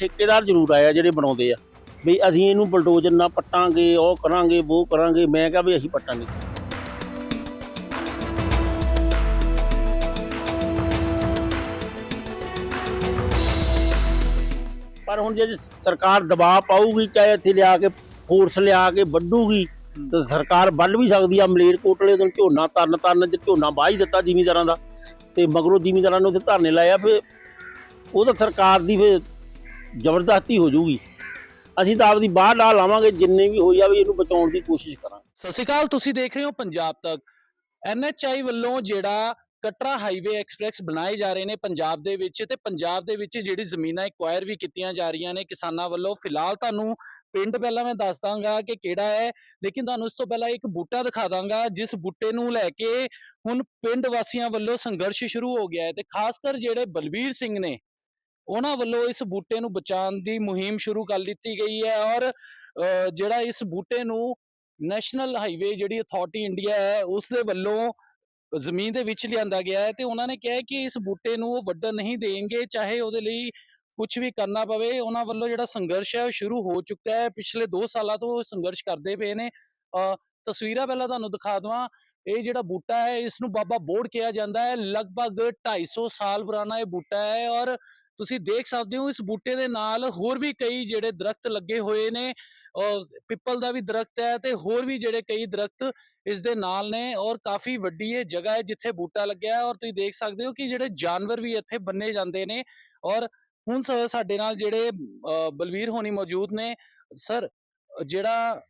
ਠੇਕੇਦਾਰ ਜ਼ਰੂਰ ਆਇਆ ਜਿਹੜੇ ਬਣਾਉਂਦੇ ਆ। ਵੀ ਅਸੀਂ ਇਹਨੂੰ ਬਲਡੋਜ਼ਰ ਨਾਲ ਪੱਟਾਂਗੇ, ਉਹ ਕਰਾਂਗੇ ਉਹ ਕਰਾਂਗੇ, ਮੈਂ ਕਿਹਾ ਵੀ ਅਸੀਂ ਪੱਟਾਂਗੇ। ਪਰ ਹੁਣ ਜੇ ਸਰਕਾਰ ਦਬਾਅ ਪਾਊਗੀ, ਚਾਹੇ ਇੱਥੇ ਲਿਆ ਕੇ ਫੋਰਸ ਲਿਆ ਕੇ ਵੱਢੂਗੀ, ਤੇ ਸਰਕਾਰ ਵੱਢ ਵੀ ਸਕਦੀ ਆ, ਮਲੇਰ ਕੋਟਲੇ ਤੋਂ ਝੋਨਾ ਤਰਨ ਤਰਨ ਚ ਝੋਨਾ ਵਾਹ ਹੀ ਦਿੱਤਾ ਜ਼ਿਮੀਂਦਾਰਾਂ ਦਾ, ਤੇ ਮਗਰੋਂ ਜ਼ਿਮੀਂਦਾਰਾਂ ਨੂੰ ਉੱਥੇ ਧਰਨੇ ਲਾਇਆ ਫਿਰ ਉਹ ਤਾਂ ਸਰਕਾਰ ਦੀ ਫਿਰ ਜ਼ਬਰਦਸਤੀ ਹੋ ਜਾਊਗੀ। ਅਸੀਂ ਤਾਂ ਆਪਦੀ ਬਾਹਰ ਲਾ ਲਾਵਾਂਗੇ, ਜਿੰਨੇ ਵੀ ਹੋ ਜਾਵੇ ਇਹਨੂੰ ਬਚਾਉਣ ਦੀ ਕੋਸ਼ਿਸ਼ ਕਰਾਂਗੇ। ਸਤਿ ਸ਼੍ਰੀ ਅਕਾਲ, ਤੁਸੀਂ ਦੇਖ ਰਹੇ ਹੋ ਪੰਜਾਬ ਤੱਕ। ਐਨਐਚਆਈ ਵੱਲੋਂ ਜਿਹੜਾ ਕਟਰਾ ਹਾਈਵੇ ਐਕਸਪ੍ਰੈਸ ਬਣਾਏ ਜਾ ਰਹੇ ਨੇ ਪੰਜਾਬ ਦੇ ਵਿੱਚ ਤੇ ਪੰਜਾਬ ਦੇ ਵਿੱਚ ਜਿਹੜੀ ਜ਼ਮੀਨਾਂ ਐਕਵਾਇਰ ਵੀ ਕੀਤੀਆਂ ਜਾ ਰਹੀਆਂ ਨੇ ਕਿਸਾਨਾਂ ਵੱਲੋਂ। ਫਿਲਹਾਲ ਤੁਹਾਨੂੰ ਪਿੰਡ ਪਹਿਲਾਂ ਮੈਂ ਦੱਸ ਦਾਂਗਾ ਕਿ ਕਿਹੜਾ ਹੈ, ਲੇਕਿਨ ਤੁਹਾਨੂੰ ਇਸ ਤੋਂ ਪਹਿਲਾਂ ਇੱਕ ਬੂਟਾ ਦਿਖਾ ਦਾਂਗਾ, ਜਿਸ ਬੂਟੇ ਨੂੰ ਲੈ ਕੇ ਹੁਣ ਪਿੰਡ ਵਾਸੀਆਂ ਵੱਲੋਂ ਸੰਘਰਸ਼ ਸ਼ੁਰੂ ਹੋ ਗਿਆ ਹੈ ਤੇ ਖਾਸ ਕਰ ਜਿਹੜੇ ਬਲਬੀਰ ਸਿੰਘ ਨੇ ਉਹਨਾਂ ਵੱਲੋਂ ਇਸ ਬੂਟੇ ਨੂੰ ਬਚਾਉਣ ਦੀ ਮੁਹਿੰਮ ਸ਼ੁਰੂ ਕਰ ਦਿੱਤੀ ਗਈ ਹੈ ਔਰ ਜਿਹੜਾ ਇਸ ਬੂਟੇ ਨੂੰ ਨੈਸ਼ਨਲ ਹਾਈਵੇ ਜਿਹੜੀ ਅਥਾਰਟੀ ਇੰਡੀਆ ਹੈ, ਉਸ ਦੇ ਵੱਲੋਂ ਜ਼ਮੀਨ ਦੇ ਵਿੱਚ ਲਿਆਂਦਾ ਗਿਆ ਹੈ ਤੇ ਉਹਨਾਂ ਨੇ ਕਿਹਾ ਕਿ ਇਸ ਬੂਟੇ ਨੂੰ ਉਹ ਵੱਢਣ ਨਹੀਂ ਦੇਣਗੇ, ਚਾਹੇ ਉਹਦੇ ਲਈ ਕੁਝ ਵੀ ਕਰਨਾ ਪਵੇ। ਉਹਨਾਂ ਵੱਲੋਂ ਜਿਹੜਾ ਸੰਘਰਸ਼ ਹੈ ਉਹ ਸ਼ੁਰੂ ਹੋ ਚੁੱਕਾ ਹੈ। ਪਿਛਲੇ 2 ਸਾਲਾਂ ਤੋਂ ਉਹ ਸੰਘਰਸ਼ ਕਰਦੇ ਪਏ ਨੇ। ਤਸਵੀਰਾਂ ਪਹਿਲਾਂ ਤੁਹਾਨੂੰ ਦਿਖਾ ਦਵਾਂ। ਇਹ ਜਿਹੜਾ ਬੂਟਾ ਹੈ, ਇਸ ਨੂੰ ਬਾਬਾ ਬੋੜ ਕਿਹਾ ਜਾਂਦਾ ਹੈ। ਲਗਭਗ 250 ਸਾਲ ਪੁਰਾਣਾ ਇਹ ਬੂਟਾ ਹੈ ਔਰ ਤੁਸੀਂ ਦੇਖ ਸਕਦੇ ਹੋ ਇਸ ਬੂਟੇ ਦੇ ਨਾਲ ਹੋਰ ਵੀ ਕਈ ਜਿਹੜੇ ਦਰਖਤ ਲੱਗੇ ਹੋਏ ਨੇ ਔਰ ਪਿੱਪਲ ਦਾ ਵੀ ਦਰਖਤ ਹੈ ਤੇ ਹੋਰ ਵੀ ਜਿਹੜੇ ਕਈ ਦਰਖਤ ਇਸ ਦੇ ਨਾਲ ਨੇ ਔਰ ਕਾਫੀ ਵੱਡੀ ਇਹ ਜਗ੍ਹਾ ਹੈ ਜਿੱਥੇ ਬੂਟਾ ਲੱਗਿਆ ਹੈ ਔਰ ਤੁਸੀਂ ਦੇਖ ਸਕਦੇ ਹੋ ਕਿ ਜਿਹੜੇ ਜਾਨਵਰ ਵੀ ਇੱਥੇ ਬੰਨੇ ਜਾਂਦੇ ਨੇ ਔਰ ਹੁਣ ਸ- ਸਾਡੇ ਨਾਲ ਜਿਹੜੇ ਅ, ਬਲਵੀਰ ਹੋਣੀ ਮੌਜੂਦ ਨੇ ਸਰ ਜਿਹੜਾ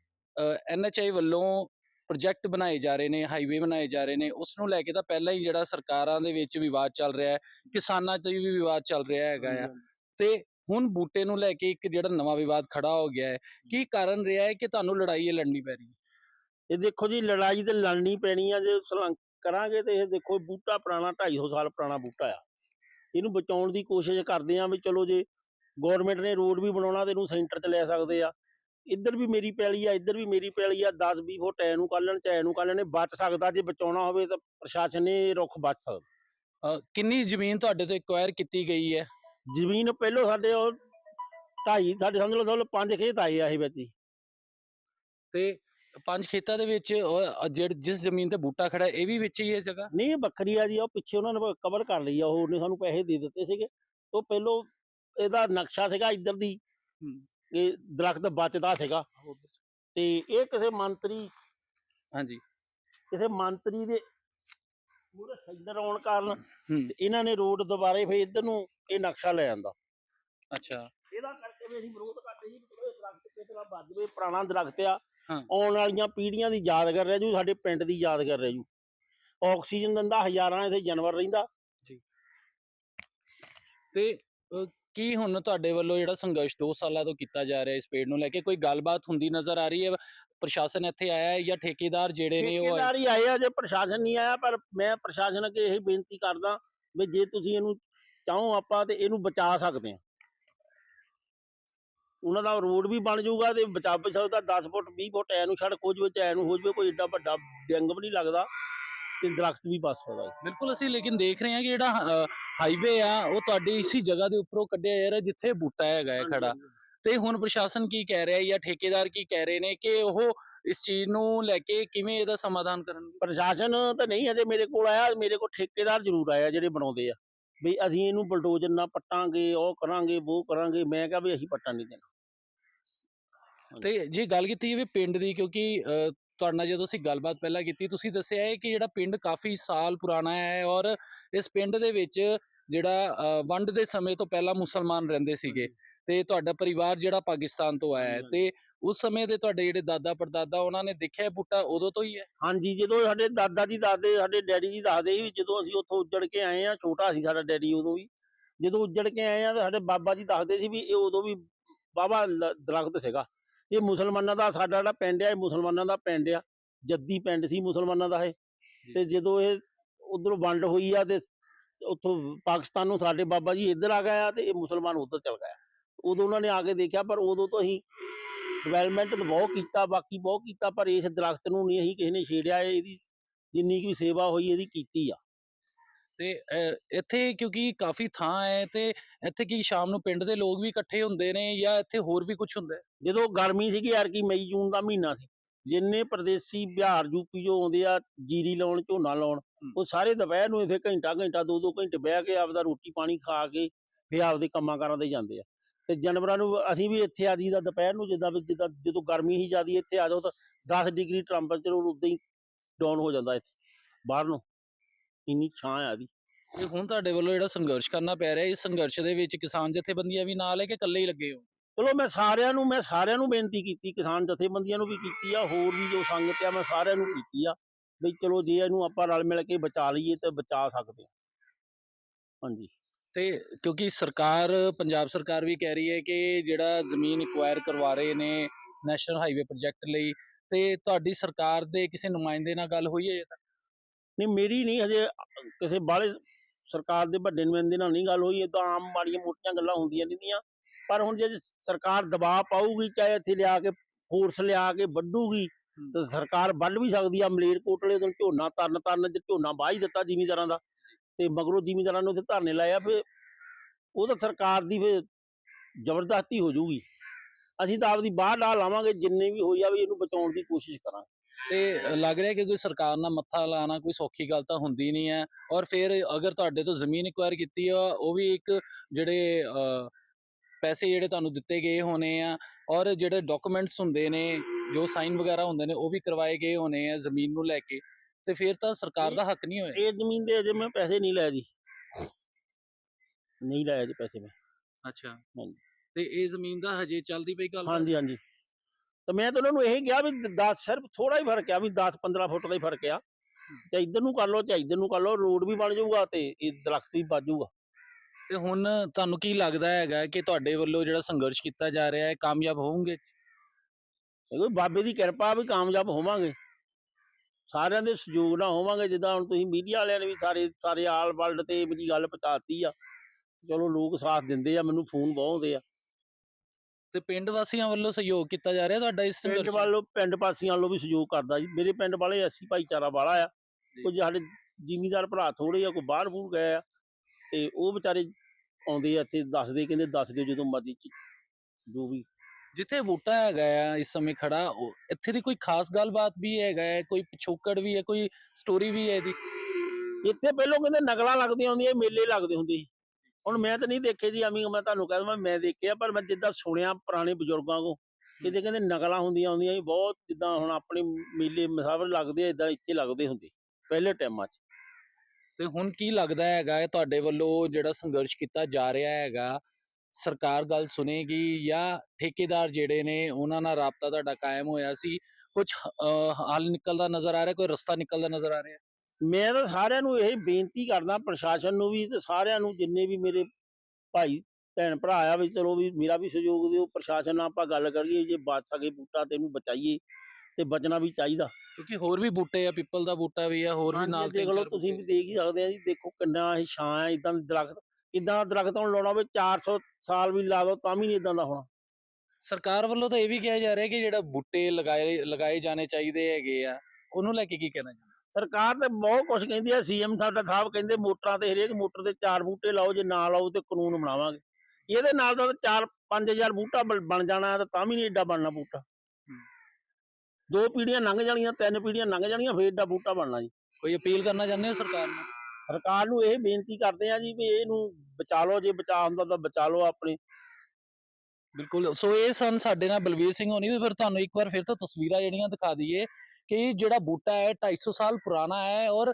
ਐਨਐਚਆਈ ਵੱਲੋਂ ਪ੍ਰੋਜੈਕਟ ਬਣਾਏ ਜਾ ਰਹੇ ਨੇ ਹਾਈਵੇ ਬਣਾਏ ਜਾ ਰਹੇ ਨੇ ਉਸ ਨੂੰ ਲੈ ਕੇ ਤਾਂ ਪਹਿਲਾਂ ਹੀ ਜਿਹੜਾ ਸਰਕਾਰਾਂ ਦੇ ਵਿੱਚ ਵਿਵਾਦ ਚੱਲ ਰਿਹਾ ਹੈ ਕਿਸਾਨਾਂ 'ਚ ਵੀ ਵਿਵਾਦ ਚੱਲ ਰਿਹਾ ਹੈਗਾ ਆ। ਤੇ ਹੁਣ ਬੂਟੇ ਨੂੰ ਲੈ ਕੇ ਇੱਕ ਜਿਹੜਾ ਨਵਾਂ ਵਿਵਾਦ ਖੜਾ ਹੋ ਗਿਆ ਹੈ ਕੀ ਕਾਰਨ ਰਿਹਾ ਹੈ ਕਿ ਤੁਹਾਨੂੰ ਲੜਾਈ ਇਹ ਲੜਨੀ ਪੈ ਰਹੀ ਹੈ? ਇਹ ਦੇਖੋ ਜੀ ਲੜਾਈ ਤੇ ਲੜਨੀ ਪੈਣੀ ਆ ਜੇ ਸਲੰਕ ਕਰਾਂਗੇ ਤੇ ਇਹ ਦੇਖੋ ਬੂਟਾ ਪੁਰਾਣਾ 250 ਸਾਲ ਪੁਰਾਣਾ ਬੂਟਾ ਆ। ਇਹਨੂੰ ਬਚਾਉਣ ਦੀ ਕੋਸ਼ਿਸ਼ ਕਰਦੇ ਆ ਵੀ ਚਲੋ ਜੇ ਗਵਰਨਮੈਂਟ ਨੇ ਰੋਡ ਵੀ ਬਣਾਉਣਾ ਤੇ ਇਹਨੂੰ ਸੈਂਟਰ 'ਚ ਲੈ ਸਕਦੇ ਆ। ਇੱਧਰ ਵੀ ਮੇਰੀ ਪੈਲੀ ਆ ਇੱਧਰ ਵੀ ਮੇਰੀ ਪੈਲੀ ਆ 10 20 ਫੁੱਟ ਐ ਨੂੰ ਕਰ ਲੈਣ ਚਾਹੇ ਨੂੰ ਕਰ ਲੈਣ ਇਹ ਬਚ ਸਕਦਾ ਜੇ ਬਚਾਉਣਾ ਹੋਵੇ ਤਾਂ ਪ੍ਰਸ਼ਾਸਨ ਨੇ ਇਹ ਰੁੱਖ ਬਚ ਸਕਦਾ। ਕਿੰਨੀ ਜ਼ਮੀਨ ਤੁਹਾਡੇ ਤੋਂ ਐਕਵਾਇਰ ਕੀਤੀ ਗਈ ਹੈ? ਜ਼ਮੀਨ ਪਹਿਲੋਂ ਸਾਡੇ ਉਹ ਢਾਈ ਸਾਡੇ ਸਮਝ ਲਓ ਪੰਜ ਖੇਤ ਆਏ ਆ ਇਹ ਵਿੱਚ ਹੀ। ਤੇ ਪੰਜ ਖੇਤਾਂ ਦੇ ਵਿੱਚ ਉਹ ਜਿਹੜੀ ਜਿਸ ਜ਼ਮੀਨ ਤੇ ਬੂਟਾ ਖੜਾ ਹੈ ਇਹ ਵੀ ਵਿੱਚ ਹੀ ਹੈ ਜਗ੍ਹਾ? ਨਹੀਂ ਇਹ ਵੱਖਰੀ ਆ ਜੀ ਉਹ ਪਿੱਛੇ ਉਹਨਾਂ ਨੇ ਕਵਰ ਕਰ ਲਈ ਆ ਉਹ ਉਹਨੇ ਸਾਨੂੰ ਪੈਸੇ ਦੇ ਦਿੱਤੇ ਸੀਗੇ। ਉਹ ਪਹਿਲੋਂ ਇਹਦਾ ਨਕਸ਼ਾ ਸੀਗਾ ਇੱਧਰ ਦੀ। ਹੂੰ। ਇਹ ਦਰਖਤ ਬਚਦਾ ਸੀਗਾ। ਤੇ ਇਹ ਕਿਸੇ ਮੰਤਰੀ ਹਾਂਜੀ। ਕਿਸੇ ਮੰਤਰੀ ਦੇ ਮੂਰੇ ਸੈਂਟਰ ਆਉਣ ਕਾਰਨ ਤੇ ਇਹਨਾਂ ਨੇ ਰੋਡ ਦੁਬਾਰੇ ਫੇਰ ਇੱਧਰ ਨੂੰ ਇਹ ਨਕਸ਼ਾ ਲੈ ਆਂਦਾ। ਅੱਛਾ। ਇਹਦਾ ਕਰਕੇ ਵੀ ਅਸੀਂ ਵਿਰੋਧ ਕਰਦੇ ਸੀ ਇਹ ਦਰਖਤ ਕਿਸੇ ਨਾਲ ਵੱਧ ਜਵੇ ਪੁਰਾਣਾ ਦਰਖਤ ਆ। ਆਉਣ ਵਾਲੀਆਂ ਪੀੜ੍ਹੀਆਂ ਦੀ ਯਾਦਗਾਰ ਰਹਿ ਜੂ ਸਾਡੇ ਪਿੰਡ ਦੀ ਯਾਦਗਾਰ ਰਹਿ ਜੂ। ਆਕਸੀਜਨ ਦਿੰਦਾ ਹਜ਼ਾਰਾਂ ਇੱਥੇ ਜਾਨਵਰ ਰਹਿੰਦਾ। ਤੇ ਅ, ਕੀ ਹੁਣ ਤੁਹਾਡੇ ਵੱਲੋਂ ਜਿਹੜਾ ਸੰਘਰਸ਼ 2 ਸਾਲਾਂ ਤੋਂ ਕੀਤਾ ਜਾ ਰਿਹਾ ਇਸ ਪੇੜ ਨੂੰ ਲੈ ਕੇ, ਕੋਈ ਗੱਲਬਾਤ ਹੁੰਦੀ ਨਜ਼ਰ ਆ ਰਹੀ ਹੈ? ਪ੍ਰਸ਼ਾਸਨ ਇੱਥੇ ਆਇਆ ਹੈ ਜਾਂ ਠੇਕੇਦਾਰ ਜਿਹੜੇ ਨੇ ਉਹ ਠੇਕੇਦਾਰ ਹੀ ਆਏ ਆ ਜੇ ਪ੍ਰਸ਼ਾਸਨ ਨਹੀਂ ਆਇਆ, ਪਰ ਮੈਂ ਪ੍ਰਸ਼ਾਸਨ ਅੱਗੇ ਇਹ ਬੇਨਤੀ ਕਰਦਾ ਵੀ ਜੇ ਤੁਸੀਂ ਇਹਨੂੰ ਚਾਹੋ ਆਪਾਂ ਤੇ ਇਹਨੂੰ ਬਚਾ ਸਕਦੇ ਆ ਉਹਨਾਂ ਦਾ ਰੋਡ ਵੀ ਬਣ ਜਾਊਗਾ ਤੇ ਬਚਾ ਵੀ ਸਕਦਾ 10 ਫੁੱਟ 20 ਫੁੱਟ ਐ ਨੂੰ ਹੋ ਕੁਝ ਵਿੱਚ ਐ ਨੂੰ ਹੋ ਜਵੇ, ਕੋਈ ਏਡਾ ਵੱਡਾ ਡੰਗ ਵੀ ਨਹੀਂ ਲੱਗਦਾ। ਤੇ ਦਰਖਤ ਵੀ ਬਚ ਸਕਦਾ ਹੈ। ਬਿਲਕੁਲ ਅਸੀਂ ਲੇਕਿਨ ਦੇਖ ਰਹੇ ਹਾਂ ਕਿ ਜਿਹੜਾ ਹਾਈਵੇ ਆ ਉਹ ਤੁਹਾਡੀ ਇਸੀ ਜਗ੍ਹਾ ਦੇ ਉੱਪਰੋਂ ਕੱਢਿਆ ਜਾ ਰਿਹਾ ਜਿੱਥੇ ਬੂਟਾ ਹੈਗਾ ਹੈ ਖੜਾ। ਤੇ ਹੁਣ ਪ੍ਰਸ਼ਾਸਨ ਕੀ ਕਹਿ ਰਿਹਾ ਹੈ ਜਾਂ ਠੇਕੇਦਾਰ ਕੀ ਕਹਿ ਰਹੇ ਨੇ ਕਿ ਉਹ ਇਸ ਚੀਜ਼ ਨੂੰ ਲੈ ਕੇ ਕਿਵੇਂ ਇਹਦਾ ਸਮਾਧਾਨ ਕਰਨਗੇ? ਪ੍ਰਸ਼ਾਸਨ ਤਾਂ ਨਹੀਂ ਅਜੇ ਮੇਰੇ ਕੋਲ ਆਇਆ ਮੇਰੇ ਕੋਲ ਠੇਕੇਦਾਰ ਜ਼ਰੂਰ ਆਇਆ ਜਿਹੜੇ ਬਣਾਉਂਦੇ ਆ। ਵੀ ਅਸੀਂ ਇਹਨੂੰ ਬਲਡੋਜ਼ਰ ਨਾਲ ਪੱਟਾਂਗੇ ਉਹ ਕਰਾਂਗੇ ਉਹ ਕਰਾਂਗੇ ਮੈਂ ਕਿਹਾ ਵੀ ਅਸੀਂ ਪੱਟਣ ਨਹੀਂ ਦੇਣਾ। ਤੇ ਜੇ ਗੱਲ ਕੀਤੀ ਜਾਵੇ ਪਿੰਡ ਦੀ ਕਿਉਂਕਿ ਤੁਹਾਡੇ ਨਾਲ ਜਦੋਂ ਅਸੀਂ ਗੱਲਬਾਤ ਪਹਿਲਾਂ ਕੀਤੀ ਤੁਸੀਂ ਦੱਸਿਆ ਹੈ ਕਿ ਜਿਹੜਾ ਪਿੰਡ ਕਾਫੀ ਸਾਲ ਪੁਰਾਣਾ ਹੈ ਔਰ ਇਸ ਪਿੰਡ ਦੇ ਵਿੱਚ ਜਿਹੜਾ ਵੰਡ ਦੇ ਸਮੇਂ ਤੋਂ ਪਹਿਲਾਂ ਮੁਸਲਮਾਨ ਰਹਿੰਦੇ ਸੀਗੇ ਤੇ ਤੁਹਾਡਾ ਪਰਿਵਾਰ ਜਿਹੜਾ ਪਾਕਿਸਤਾਨ ਤੋਂ ਆਇਆ ਹੈ ਤੇ ਉਸ ਸਮੇਂ ਦੇ ਤੁਹਾਡੇ ਜਿਹੜੇ ਦਾਦਾ ਪੜਦਾਦਾ ਉਹਨਾਂ ਨੇ ਦੇਖਿਆ ਬੂਟਾ ਉਦੋਂ ਤੋਂ ਹੀ ਹੈ? ਹਾਂਜੀ ਜਦੋਂ ਸਾਡੇ ਦਾਦਾ ਜੀ ਦੱਸਦੇ ਸਾਡੇ ਡੈਡੀ ਜੀ ਦੱਸਦੇ ਸੀ ਵੀ ਜਦੋਂ ਅਸੀਂ ਉੱਥੋਂ ਉੱਜੜ ਕੇ ਆਏ ਆ ਛੋਟਾ ਸੀ ਸਾਡਾ ਡੈਡੀ ਉਦੋਂ ਵੀ ਜਦੋਂ ਉੱਜੜ ਕੇ ਆਏ ਆ ਤਾਂ ਸਾਡੇ ਬਾਬਾ ਜੀ ਦੱਸਦੇ ਸੀ ਵੀ ਇਹ ਉਦੋਂ ਵੀ ਬਾਬਾ ਦਰਖਤ ਸੀਗਾ। ਇਹ ਮੁਸਲਮਾਨਾਂ ਦਾ ਸਾਡਾ ਜਿਹੜਾ ਪਿੰਡ ਆ ਇਹ ਮੁਸਲਮਾਨਾਂ ਦਾ ਪਿੰਡ ਆ। ਜੱਦੀ ਪਿੰਡ ਸੀ ਮੁਸਲਮਾਨਾਂ ਦਾ ਇਹ। ਤੇ ਜਦੋਂ ਇਹ ਉਧਰੋਂ ਵੰਡ ਹੋਈ ਆ ਤੇ ਉੱਥੋਂ ਪਾਕਿਸਤਾਨ ਨੂੰ ਸਾਡੇ ਬਾਬਾ ਜੀ ਇੱਧਰ ਆ ਗਏ ਆ ਤੇ ਇਹ ਮੁਸਲਮਾਨ ਉੱਧਰ ਚਲ ਗਏ ਉਦੋਂ ਉਹਨਾਂ ਨੇ ਆ ਕੇ ਦੇਖਿਆ ਪਰ ਉਦੋਂ ਤੋਂ ਅਸੀਂ ਡਿਵੈਲਪਮੈਂਟ ਬਹੁਤ ਕੀਤਾ ਬਾਕੀ ਬਹੁਤ ਕੀਤਾ ਪਰ ਇਸ ਦਰਖਤ ਨੂੰ ਨਹੀਂ ਅਸੀਂ ਕਿਸੇ ਨੇ ਛੇੜਿਆ ਇਹ- ਇਹਦੀ ਜਿੰਨੀ ਕੁ ਵੀ ਸੇਵਾ ਹੋਈ ਇਹਦੀ ਕੀਤੀ ਆ। ਤੇ ਇੱਥੇ ਕਿਉਂਕਿ ਕਾਫੀ ਥਾਂ ਹੈ ਤੇ ਇੱਥੇ ਕੀ ਸ਼ਾਮ ਨੂੰ ਪਿੰਡ ਦੇ ਲੋਕ ਵੀ ਇਕੱਠੇ ਹੁੰਦੇ ਨੇ ਜਾਂ ਇੱਥੇ ਹੋਰ ਵੀ ਕੁਝ ਹੁੰਦਾ ਹੈ। ਜਦੋਂ ਗਰਮੀ ਸੀਗੀ ਯਾਰ ਕਿ ਮਈ ਜੂਨ ਦਾ ਮਹੀਨਾ ਸੀ ਜਿੰਨੇ ਪ੍ਰਦੇਸੀ ਬਿਹਾਰ ਯੂਪੀ ਜੋ ਆਉਂਦੇ ਆ ਜੀਰੀ ਲਾਉਣ ਝੋਨਾ ਲਾਉਣ ਉਹ ਸਾਰੇ ਦੁਪਹਿਰ ਨੂੰ ਇੱਥੇ ਘੰਟਾ ਘੰਟਾ ਦੋ ਦੋ ਘੰਟੇ ਬਹਿ ਕੇ ਆਪਦਾ ਰੋਟੀ ਪਾਣੀ ਖਾ ਕੇ ਫਿਰ ਆਪਦੇ ਕੰਮਾਂ ਕਾਰਾਂ ਤੇ ਜਾਂਦੇ ਆ। ਤੇ ਜਾਨਵਰਾਂ ਨੂੰ ਅਸੀਂ ਵੀ ਇੱਥੇ ਆ ਜੀਦਾ ਦੁਪਹਿਰ ਨੂੰ ਜਿੱਦਾਂ ਵੀ ਜਿੱਦਾਂ ਜਦੋਂ ਗਰਮੀ ਹੀ ਜ਼ਿਆਦੀ ਇੱਥੇ ਆ ਜਾਓ ਤਾਂ 10 ਡਿਗਰੀ ਟੈਂਪਰੇਚਰ ਉਦਾਂ ਹੀ ਡਾਊਨ ਹੋ ਜਾਂਦਾ ਇੱਥੇ ਬਾਹਰ ਨੂੰ। ਇੰਨੀ ਛਾਂ ਆ ਦੀ ਤੇ ਹੁਣ ਤੁਹਾਡੇ ਵੱਲੋਂ ਜਿਹੜਾ ਸੰਘਰਸ਼ ਕਰਨਾ ਪੈ ਰਿਹਾ ਇਸ ਸੰਘਰਸ਼ ਦੇ ਵਿੱਚ ਕਿਸਾਨ ਜਥੇਬੰਦੀਆਂ ਵੀ ਨਾਲ ਹੈ ਕਿ ਇਕੱਲੇ ਹੀ ਲੱਗੇ ਹੋ? ਚਲੋ ਮੈਂ ਸਾਰਿਆਂ ਨੂੰ ਮੈਂ ਸਾਰਿਆਂ ਨੂੰ ਬੇਨਤੀ ਕੀਤੀ ਕਿਸਾਨ ਜਥੇਬੰਦੀਆਂ ਨੂੰ ਵੀ ਕੀਤੀ ਆ ਹੋਰ ਵੀ ਜੋ ਸੰਗਤ ਆ ਮੈਂ ਸਾਰਿਆਂ ਨੂੰ ਕੀਤੀ ਆ ਵੀ ਚਲੋ ਜੇ ਇਹਨੂੰ ਆਪਾਂ ਰਲ ਮਿਲ ਕੇ ਬਚਾ ਲਈਏ ਤੇ ਬਚਾ ਸਕਦੇ ਆ। ਹਾਂਜੀ। ਤੇ ਕਿਉਂਕਿ ਸਰਕਾਰ ਪੰਜਾਬ ਸਰਕਾਰ ਵੀ ਕਹਿ ਰਹੀ ਹੈ ਕਿ ਜਿਹੜਾ ਜ਼ਮੀਨ ਐਕਵਾਇਰ ਕਰਵਾ ਰਹੇ ਨੇ ਨੈਸ਼ਨਲ ਹਾਈਵੇ ਪ੍ਰੋਜੈਕਟ ਲਈ ਤੇ ਤੁਹਾਡੀ ਸਰਕਾਰ ਦੇ ਕਿਸੇ ਨੁਮਾਇੰਦੇ ਨਾਲ ਗੱਲ ਹੋਈ ਹੈ? ਨਹੀਂ ਮੇਰੀ ਨਹੀਂ ਹਜੇ ਕਿਸੇ ਬਾਹਲੇ ਸਰਕਾਰ ਦੇ ਵੱਡੇ ਨੁਮਾਇੰਦੇ ਨਾਲ ਨਹੀਂ ਗੱਲ ਹੋਈ ਇਹ ਤਾਂ ਆਮ ਮਾੜੀਆਂ ਮੋਟੀਆਂ ਗੱਲਾਂ ਹੁੰਦੀਆਂ ਰਹਿੰਦੀਆਂ ਪਰ ਹੁਣ ਜੇ ਸਰਕਾਰ ਦਬਾਅ ਪਾਊਗੀ ਚਾਹੇ ਇੱਥੇ ਲਿਆ ਕੇ ਫੋਰਸ ਲਿਆ ਕੇ ਵੱਢੂਗੀ ਤੇ ਸਰਕਾਰ ਵੱਢ ਵੀ ਸਕਦੀ ਆ। ਮਲੇਰਕੋਟਲੇ ਤੋਂ ਝੋਨਾ ਤਰਨ ਤਰਨ ਚ ਝੋਨਾ ਵਾਹ ਹੀ ਦਿੱਤਾ ਜ਼ਿਮੀਂਦਾਰਾਂ ਦਾ। ਤੇ ਮਗਰੋਂ ਜ਼ਿਮੀਂਦਾਰਾਂ ਨੂੰ ਉੱਥੇ ਧਰਨੇ ਲਾਇਆ ਫਿਰ ਉਹ ਤਾਂ ਸਰਕਾਰ ਦੀ ਫਿਰ ਜ਼ਬਰਦਸਤੀ ਹੋ ਜਾਊਗੀ। ਅਸੀਂ ਤਾਂ ਆਪਦੀ ਬਾਹਰ ਲਾ ਲਾਵਾਂਗੇ ਜਿੰਨੇ ਵੀ ਹੋਈ ਆ ਵੀ ਇਹਨੂੰ ਬਚਾਉਣ ਦੀ ਕੋਸ਼ਿਸ਼ ਕਰਾਂਗੇ। ਤੇ ਲੱਗ ਰਿਹਾ ਕਿ ਕੋਈ ਸਰਕਾਰ ਨਾਲ ਮੱਥਾ ਲਾਣਾ ਕੋਈ ਸੌਖੀ ਗੱਲ ਤਾਂ ਹੁੰਦੀ ਨਹੀਂ ਹੈ। ਔਰ ਫਿਰ ਅਗਰ ਤੁਹਾਡੇ ਤੋਂ ਜ਼ਮੀਨ ਐਕਵਾਇਰ ਕੀਤੀ ਆ ਉਹ ਵੀ ਇੱਕ ਜਿਹੜੇ ਪੈਸੇ ਜਿਹੜੇ ਤੁਹਾਨੂੰ ਦਿੱਤੇ ਗਏ ਹੋਣੇ ਆ ਔਰ ਜਿਹੜੇ ਡਾਕੂਮੈਂਟਸ ਹੁੰਦੇ ਨੇ ਜੋ ਸਾਈਨ ਵਗੈਰਾ ਹੁੰਦੇ ਨੇ ਉਹ ਵੀ ਕਰਵਾਏ ਗਏ ਹੋਣੇ ਆ ਜ਼ਮੀਨ ਨੂੰ ਲੈ ਕੇ। ਤੇ ਫਿਰ ਤਾਂ ਸਰਕਾਰ ਦਾ ਹੱਕ ਨਹੀਂ ਹੋਇਆ। ਇਹ ਜ਼ਮੀਨ ਦੇ ਅਜੇ ਮੈਂ ਪੈਸੇ ਨਹੀਂ ਲਏ ਜੀ। ਨਹੀਂ ਲਏ ਜੀ ਪੈਸੇ ਮੈਂ। ਅੱਛਾ। ਹਾਂਜੀ। ਤੇ ਇਹ ਜ਼ਮੀਨ ਦਾ ਹਜੇ ਚੱਲਦੀ ਪਈ ਗੱਲ? ਹਾਂਜੀ ਹਾਂਜੀ। ਤੇ ਮੈਂ ਤਾਂ ਉਹਨਾਂ ਨੂੰ ਇਹ ਕਿਹਾ ਵੀ 10 ਸਿਰਫ ਥੋੜਾ ਹੀ ਫ਼ਰਕ ਆ ਵੀ 10 15 ਫੁੱਟ ਦਾ ਹੀ ਫ਼ਰਕ ਆ। ਚਾਹੇ ਇੱਧਰ ਨੂੰ ਕਰ ਲਓ ਚਾਹੇ ਇੱਧਰ ਨੂੰ ਕਰ ਲਓ ਰੋਡ ਵੀ ਬਣ ਜਾਊਗਾ ਤੇ ਇਹ ਦਰਖਤ ਵੀ ਬਚ ਜਾਊਗਾ। ਤੇ ਹੁਣ ਤੁਹਾਨੂੰ ਕੀ ਲੱਗਦਾ ਹੈਗਾ ਕਿ ਤੁਹਾਡੇ ਵੱਲੋਂ ਜਿਹੜਾ ਸੰਘਰਸ਼ ਕੀਤਾ ਜਾ ਰਿਹਾ ਹੈ ਕਾਮਯਾਬ ਹੋਵੋਗੇ ਕੋਈ ਬਾਬੇ ਦੀ ਕਿਰਪਾ ਵੀ ਕਾਮਯਾਬ ਹੋਵਾਂਗੇ। ਸਾਰਿਆਂ ਦੇ ਸਹਿਯੋਗ ਨਾਲ ਹੋਵਾਂਗੇ ਜਿੱਦਾਂ ਹੁਣ ਤੁਸੀਂ ਮੀਡੀਆ ਵਾਲਿਆਂ ਨੇ ਵੀ ਸਾਰੇ ਸਾਰੇ ਆਲ ਵਰਲਡ ਤੇ ਮੇਰੀ ਗੱਲ ਪਹੁੰਚਾਤੀ ਆ। ਚਲੋ ਲੋਕ ਸਾਥ ਦਿੰਦੇ ਆ ਮੈਨੂੰ ਫੋਨ ਬਹੁਤ ਆਉਂਦੇ ਆ। ਤੇ ਪਿੰਡ ਵਾਸੀਆਂ ਵੱਲੋਂ ਸਹਿਯੋਗ ਕੀਤਾ ਜਾ ਰਿਹਾ ਤੁਹਾਡਾ ਇਸ ਪਿੰਡ ਸੰਘਰਸ਼? ਵੱਲੋਂ ਪਿੰਡ ਵਾਸੀਆਂ ਵੱਲੋਂ ਵੀ ਸਹਿਯੋਗ ਕਰਦਾ ਜੀ। ਮੇਰੇ ਪਿੰਡ ਵਾਲੇ ਐਸੀ ਭਾਈਚਾਰਾ ਵਾਲਾ ਆ। ਕੁਝ ਸਾਡੇ ਜ਼ਿਮੀਂਦਾਰ ਭਰਾ ਥੋੜੇ ਆ ਕੋਈ ਬਾਹਰ ਬੂਰ ਗਏ ਆ ਤੇ ਉਹ ਵਿਚਾਰੇ ਆਉਂਦੇ ਆ ਇੱਥੇ ਦੱਸਦੇ ਕਹਿੰਦੇ ਦੱਸ ਦਿਓ ਜਦੋਂ ਮਰਜ਼ੀ ਚ- ਜੋ ਵੀ। ਜਿੱਥੇ ਬੂਟਾ ਹੈਗਾ ਆ ਇਸ ਸਮੇਂ ਖੜਾ ਉਹ- ਇੱਥੇ ਦੀ ਕੋਈ ਖਾਸ ਗੱਲਬਾਤ ਵੀ ਹੈਗਾ ਹੈ? ਕੋਈ ਪਿਛੋਕੜ ਵੀ ਹੈ? ਕੋਈ ਸਟੋਰੀ ਵੀ ਹੈ ਇਹਦੀ? ਇੱਥੇ ਪਹਿਲੋਂ ਕਹਿੰਦੇ ਨਗਲਾਂ ਲੱਗਦੀਆਂ ਹੁੰਦੀਆਂ ਮੇਲੇ ਲੱਗਦੇ ਹੁੰਦੇ ਸੀ। ਹੁਣ ਮੈਂ ਤਾਂ ਨਹੀਂ ਦੇਖੇ ਜੀ ਐਵੇਂ ਮੈਂ ਤੁਹਾਨੂੰ ਕਹਿ ਦਵਾਂ ਮੈਂ ਦੇਖਿਆ ਪਰ ਮੈਂ ਜਿੱਦਾਂ ਸੁਣਿਆ ਪੁਰਾਣੇ ਬਜ਼ੁਰਗਾਂ ਕੋ ਕਿਤੇ ਕਹਿੰਦੇ ਨਗਲਾਂ ਹੁੰਦੀਆਂ ਹੁੰਦੀਆਂ ਸੀ ਬਹੁਤ ਜਿੱਦਾਂ ਹੁਣ ਆਪਣੇ ਮੇਲੇ ਮਸਾਵਰ ਲੱਗਦੇ ਆ ਇਦਾਂ ਇੱਥੇ ਲੱਗਦੇ ਹੁੰਦੇ ਪਹਿਲੇ ਟਾਈਮਾਂ 'ਚ। ਤੇ ਹੁਣ ਕੀ ਲੱਗਦਾ ਹੈਗਾ ਹੈ ਤੁਹਾਡੇ ਵੱਲੋਂ ਜਿਹੜਾ ਸੰਘਰਸ਼ ਕੀਤਾ ਜਾ ਰਿਹਾ ਹੈਗਾ ਸਰਕਾਰ ਗੱਲ ਸੁਨੇਗੀ ਜਾਂ ਠੇਕੇਦਾਰ ਜਿਹੜੇ ਨੇ ਉਹਨਾਂ ਨਾਲ ਰਾਬਤਾ ਤੁਹਾਡਾ ਕਾਇਮ ਹੋਇਆ ਸੀ? ਕੁਝ ਹੱਲ ਨਿਕਲਦਾ ਨਜ਼ਰ ਆ ਰਿਹਾ ਕੋਈ ਰਸਤਾ ਨਿਕਲਦਾ ਨਜ਼ਰ ਆ ਰਿਹਾ? ਮੈਂ ਤਾਂ ਸਾਰਿਆਂ ਨੂੰ ਇਹ ਬੇਨਤੀ ਕਰਦਾ ਪ੍ਰਸ਼ਾਸਨ ਨੂੰ ਵੀ ਤੇ ਸਾਰਿਆਂ ਨੂੰ ਜਿੰਨੇ ਵੀ ਮੇਰੇ ਭਾਈ ਭੈਣ ਭਰਾ ਆ ਵੀ ਚਲੋ ਵੀ ਮੇਰਾ ਵੀ ਸਹਿਯੋਗ ਦਿਓ ਪ੍ਰਸ਼ਾਸਨ ਨਾਲ ਆਪਾਂ ਗੱਲ ਕਰੀਏ ਜੇ ਬਚ ਸਕੇ ਬੂਟਾ ਤੇ ਇਹਨੂੰ ਬਚਾਈਏ ਤੇ ਬਚਣਾ ਵੀ ਚਾਹੀਦਾ। ਕਿਉਂਕਿ ਹੋਰ ਵੀ ਬੂਟੇ ਆ ਪਿੱਪਲ ਦਾ ਬੂਟਾ ਵੀ ਆ ਹੋਰ ਵੀ ਨਾਲ ਦੇਖ ਲਓ ਤੁਸੀਂ ਵੀ। ਦੇਖ ਹੀ ਸਕਦੇ ਆ ਜੀ ਦੇਖੋ ਕਿੰਨਾ ਇਹ ਛਾਂ ਹੈ ਇਦਾਂ ਦੇ ਦਰਖਤ ਇਦਾਂ ਦਾ ਦਰਖਤ ਹੁਣ ਲਾਉਣਾ ਹੋਵੇ 400 ਸਾਲ ਵੀ ਲਾ ਲਓ ਤਾਂ ਵੀ ਨਹੀਂ ਇਦਾਂ ਦਾ ਹੋਣਾ। ਸਰਕਾਰ ਵੱਲੋਂ ਤਾਂ ਇਹ ਵੀ ਕਿਹਾ ਜਾ ਰਿਹਾ ਕਿ ਜਿਹੜਾ ਬੂਟੇ ਲਗਾਏ ਲਗਾਏ ਜਾਣੇ ਚਾਹੀਦੇ ਹੈਗੇ ਆ ਉਹਨੂੰ ਲੈ ਕੇ ਕੀ ਕਹਿਣਾ ਚਾਹੁੰਦੇ ਸਰਕਾਰ ਤੇ ਬਹੁਤ ਕੁਝ ਕਹਿੰਦੀ ਆ ਸੀਐਮ ਸਾਡਾ ਸਾਹਿਬ ਕਹਿੰਦੇ ਮੋਟਰਾਂ ਤੇ ਹਰੇਕ ਮੋਟਰ ਤੇ ਚਾਰ ਬੂਟੇ ਲਾਓ ਜੇ ਨਾ ਲਾਓ ਤੇ ਕਾਨੂੰਨ ਬਣਾਵਾਂਗੇ। ਇਹਦੇ ਨਾਲ ਤਾਂ 4 5000 ਬੂਟਾ ਬਣ- ਜਾਣਾ ਤੇ ਤਾਂ ਵੀ ਨਹੀਂ ਏਡਾ ਬਣਨਾ ਬੂਟਾ। ਦੋ ਪੀੜ੍ਹੀਆਂ ਲੰਘ ਜਾਣੀਆਂ ਤਿੰਨ ਪੀੜ੍ਹੀਆਂ ਲੰਘ ਜਾਣੀਆਂ ਫੇਰ ਏਡਾ ਬੂਟਾ ਬਣਨਾ ਜੀ। ਕੋਈ ਅਪੀਲ ਕਰਨਾ ਚਾਹੁੰਦੇ ਹੋ ਸਰਕਾਰ ਨੂੰ? ਸਰਕਾਰ ਨੂੰ ਇਹ ਬੇਨਤੀ ਕਰਦੇ ਆ ਜੀ ਵੀ ਇਹਨੂੰ ਬਚਾ ਲਓ ਜੇ ਬਚਾ ਹੁੰਦਾ ਤਾਂ ਬਚਾ ਲਓ ਆਪਣੇ। ਬਿਲਕੁਲ ਸੋ ਇਹ ਸਨ ਸਾਡੇ ਨਾਲ ਬਲਵੀਰ ਸਿੰਘ ਹੋਣੀ ਵੀ ਫਿਰ ਤੁਹਾਨੂੰ ਇੱਕ ਵਾਰ ਫਿਰ ਤੋਂ ਤਸਵੀਰਾਂ ਜਿਹੜੀਆਂ ਦਿਖਾ ਦਈਏ। ਕਿ ਜਿਹੜਾ ਬੂਟਾ ਹੈ 250 ਸਾਲ ਪੁਰਾਣਾ ਹੈ ਔਰ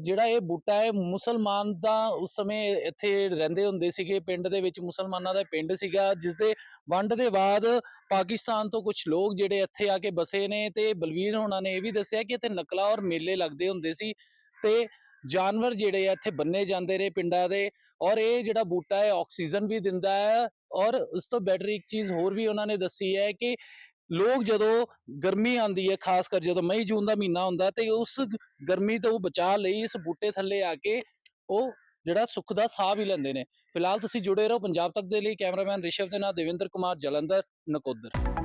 ਜਿਹੜਾ ਇਹ ਬੂਟਾ ਹੈ, ਮੁਸਲਮਾਨ ਦਾ ਉਸ ਸਮੇਂ ਇੱਥੇ ਰਹਿੰਦੇ ਹੁੰਦੇ ਸੀਗੇ, ਪਿੰਡ ਦੇ ਵਿੱਚ ਮੁਸਲਮਾਨਾਂ ਦਾ ਪਿੰਡ ਸੀਗਾ ਜਿਸ ਦੇ ਵੰਡ ਦੇ ਬਾਅਦ ਪਾਕਿਸਤਾਨ ਤੋਂ ਕੁਝ ਲੋਕ ਜਿਹੜੇ ਇੱਥੇ ਆ ਕੇ ਬਸੇ ਨੇ ਤੇ ਬਲਵੀਰ ਹੋਣਾ ਨੇ ਇਹ ਵੀ ਦੱਸਿਆ ਕਿ ਇੱਥੇ ਨਕਲਾਂ ਔਰ ਮੇਲੇ ਲੱਗਦੇ ਹੁੰਦੇ ਸੀ ਤੇ ਜਾਨਵਰ ਜਿਹੜੇ ਆ ਇੱਥੇ ਬੰਨੇ ਜਾਂਦੇ ਨੇ ਪਿੰਡਾਂ ਦੇ ਔਰ ਇਹ ਜਿਹੜਾ ਬੂਟਾ ਹੈ, ਆਕਸੀਜਨ ਵੀ ਦਿੰਦਾ ਹੈ ਔਰ ਉਸ ਤੋਂ ਬੈਟਰ ਇੱਕ ਚੀਜ਼ ਹੋਰ ਵੀ ਉਹਨਾਂ ਨੇ ਦੱਸੀ ਹੈ ਕਿ ਲੋਕ ਜਦੋਂ ਗਰਮੀ ਆਂਦੀ ਹੈ, ਖਾਸ ਕਰ ਜਦੋਂ ਮਈ, ਜੂਨ ਦਾ ਮਹੀਨਾ ਹੁੰਦਾ ਤੇ ਉਸ ਗਰਮੀ ਤੋਂ ਬਚਾਅ ਲਈ ਇਸ ਬੂਟੇ ਥੱਲੇ ਆ ਕੇ ਉਹ ਜਿਹੜਾ ਸੁੱਖ ਦਾ ਸਾਹ ਵੀ ਲੈਂਦੇ ਨੇ। ਫਿਲਹਾਲ ਤੁਸੀਂ ਜੁੜੇ ਰਹੋ ਪੰਜਾਬ ਤੱਕ ਦੇ ਲਈ, ਕੈਮਰਾਮੈਨ ਰਿਸ਼ਵ ਦੇ ਨਾਲ ਦੇਵਿੰਦਰ ਕੁਮਾਰ, ਜਲੰਧਰ, ਨਕੋਦਰ।